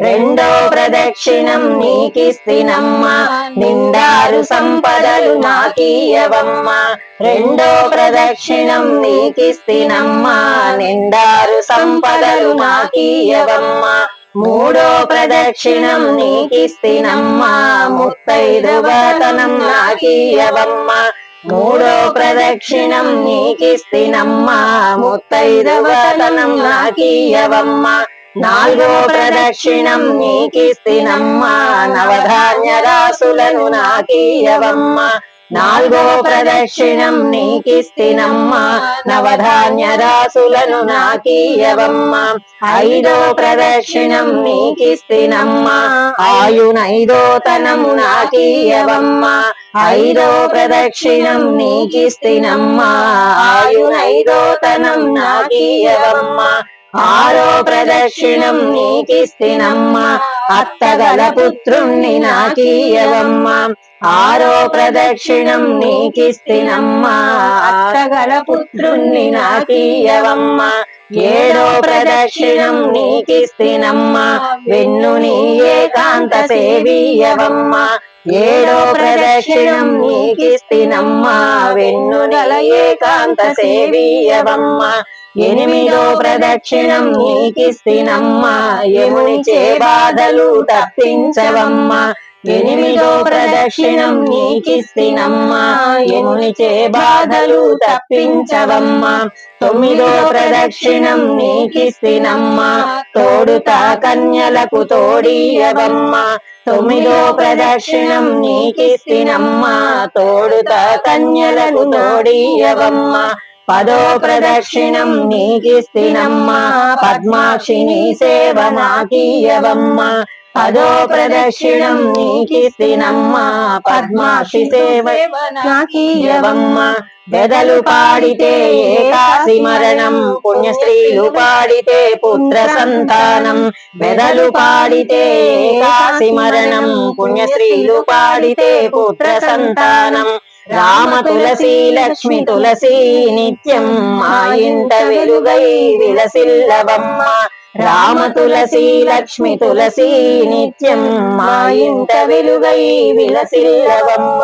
రెండో ప్రదక్షిణం నీకిస్తినమ్మా నిండారు సంపదలు నాకీయవమ్మా. రెండో ప్రదక్షిణం నీకిస్తినమ్మా నిండారు సంపదలు నాకీయవమ్మా. మూడో ప్రదక్షిణం నీకిస్తినమ్మా ముత్తైదువతనం నాకీయవమ్మా. మూడో ప్రదక్షిణం నీకిస్తినమ్మా ముత్తైదువతనం నాకీయవమ్మా. నాలుగో ప్రదక్షిణం నీకిస్తినమ్మా నవధాన్య రాసులను నాకీయవమ్మా. నాలుగో ప్రదక్షిణం నీకిస్తినమ్మా నవధాన్య రాసులను నాకీయవమ్మా. ఐదో ప్రదక్షిణం నీకిస్తినమ్మా ఆయునైదోతనము నాకీయవమ్మా. ఐదో ప్రదక్షిణం నీకిస్తినమ్మా ఆయునైదోతనం నాకీయవమ్మా. ఆరో ప్రదక్షిణం నీకిస్తినమ్మా అత్తగల పుత్రుణ్ణి నాకీయవమ్మా. ఆరో ప్రదక్షిణం నీకిస్తినమ్మా అత్తగల పుత్రుణ్ణి నాకీయవమ్మ. ఏడో ప్రదక్షిణం నీకిస్తినమ్మ వెన్ను నీ ఏకాంత సేవీయవమ్మా. ఏడో ప్రదక్షిణం నీకిస్తినమ్మ వెన్ను నెల ఏకాంత సేవీయవమ్మా. ఎనిమిదో ప్రదక్షిణం నీకిస్తినమ్మా యముని చే బాధలు తప్పించవమ్మా. ఎనిమిదో ప్రదక్షిణం నీకిస్తినమ్మా యముని చే బాధలు తప్పించవమ్మా. తొమ్మిదో ప్రదక్షిణం నీకిస్తినమ్మా తోడుతా కన్యలకు తోడియవమ్మా. తొమ్మిదో ప్రదక్షిణం నీకిస్తినమ్మా తోడుతా కన్యలకు తోడియవమ్మా. పదో ప్రదక్షిణం నీకిస్తినమ్మా పద్మాక్షిని సేవ నాకీయవమ్మా పదో ప్రదక్షిణం నీకిస్తినమ్మా పద్మాక్షి సేవ నాకీయవమ్మా బెదలు పాడితే ఏకాసి మరణం పుణ్యస్త్రీలు పాడితే పుత్ర సంతానం. బెదలు పాడితే ఏకాసి మరణం పుణ్యస్త్రీలు పాడితే పుత్ర సంతానం. రామ తులసి లక్ష్మి తులసి నిత్యం మా ఇంట వెలుగై విలసిల్లవమ్మ. రామ తులసి లక్ష్మి తులసి నిత్యం మా ఇంట వెలుగై విలసిల్లవమ్మ.